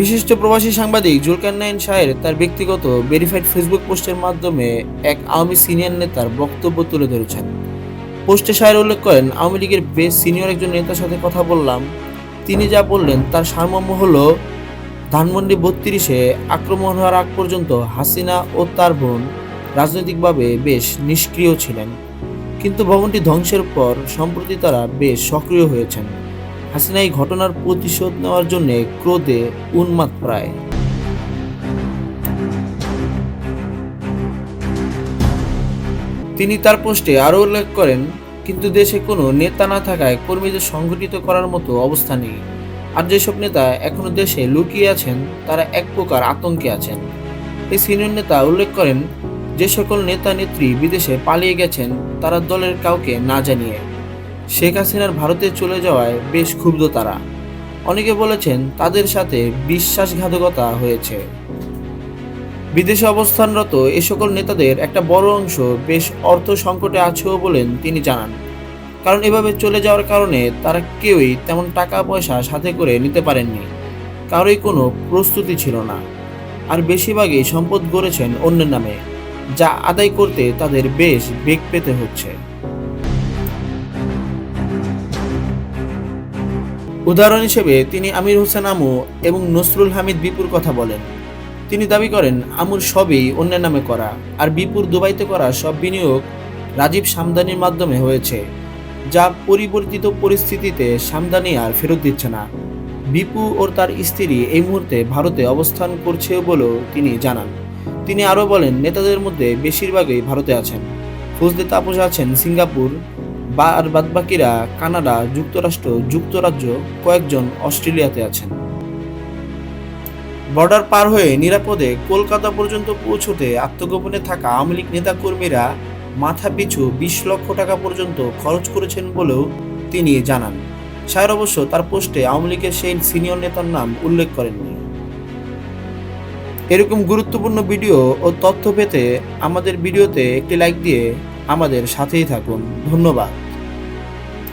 বিশিষ্ট প্রবাসী সাংবাদিক জুলকারনাইন শাহের তার ব্যক্তিগত ভেরিফাইড ফেসবুক পোস্টের মাধ্যমে এক আওয়ামী সিনিয়র নেতার বক্তব্য তুলে ধরেছেন। পোস্টে শাহের উল্লেখ করেন, আওয়ামী লীগের বেশ সিনিয়র একজন নেতার সাথে কথা বললাম। তিনি যা বললেন তার সারমর্ম হলো, ধানমন্ডি বত্রিশে আক্রমণ হওয়ার আগ পর্যন্ত হাসিনা ও তার বোন রাজনৈতিকভাবে বেশ নিষ্ক্রিয় ছিলেন। কিন্তু ভবনটি ধ্বংসের পর সম্প্রতি তারা বেশ সক্রিয় হয়েছেন। হাসিনা এই ঘটনার প্রতিশোধ নেওয়ার জন্য ক্রোধে উন্মাদ প্রায়। তিনি তার পোস্টে আরও উল্লেখ করেন, কিন্তু দেশে কোনো নেতা না থাকায় কর্মীদের সংগঠিত করার মতো অবস্থা নেই। আর যেসব নেতা এখনও দেশে লুকিয়ে আছেন, তারা এক প্রকার আতঙ্কে আছেন। এই সিনিয়র নেতা উল্লেখ করেন, যে সকল নেতা নেত্রী বিদেশে পালিয়ে গেছেন, তারা দলের কাউকে না জানিয়ে শেখ হাসিনার ভারতে চলে যাওয়ায় বেশ ক্ষুব্ধ তারা। অনেকে বলেছেন তাদের সাথে বিশ্বাসঘাতকতা হয়েছে। বিদেশে অবস্থানরত এ সকল নেতাদের একটা বড় অংশ বেশ অর্থ সংকটে আছেও বলেন তিনি জানান। কারণ এভাবে চলে যাওয়ার কারণে তারা কেউই তেমন টাকা পয়সা সাথে করে নিতে পারেননি। কারোই কোনো প্রস্তুতি ছিল না। আর বেশিরভাগই সম্পদ গড়েছেন অন্যের নামে, যা আদায় করতে তাদের বেশ বেগ পেতে হচ্ছে। উদাহরণ হিসেবে তিনি আমির হোসেন আমু এবং নসরুল হামিদ বিপুর কথা বলেন। তিনি দাবি করেন, আমুর সবই অন্যের নামে করা, আর বিপুর দুবাইতে করা সব বিনিয়োগ রাজীব সামদানির মাধ্যমে হয়েছে, যা পরিবর্তিত পরিস্থিতিতে সামদানি আর ফেরত দিচ্ছে না। বিপু ও তার স্ত্রী এই মুহূর্তে ভারতে অবস্থান করছে বলেও তিনি জানান। তিনি আরও বলেন, নেতাদের মধ্যে বেশিরভাগই ভারতে আছেন। ফজলে তাপস আছেন সিঙ্গাপুর। বা আর বাদবাকিরা কানাডা, যুক্তরাষ্ট্র, যুক্তরাজ্য, কয়েকজন অস্ট্রেলিয়াতে আছেন। বর্ডার পার হয়ে নিরাপদে কলকাতা পর্যন্ত পৌঁছতে আত্মগোপনে থাকা আওয়ামী লীগ নেতাকর্মীরা মাথা পিছু বিশ লক্ষ টাকা পর্যন্ত খরচ করেছেন বলেও তিনি জানান। শায়ের অবশ্য তার পোস্টে আওয়ামী লীগের সেই সিনিয়র নেতার নাম উল্লেখ করেননি। এরকম গুরুত্বপূর্ণ ভিডিও ও তথ্য পেতে আমাদের ভিডিওতে একটি লাইক দিয়ে আমাদের সাথেই থাকুন। ধন্যবাদ।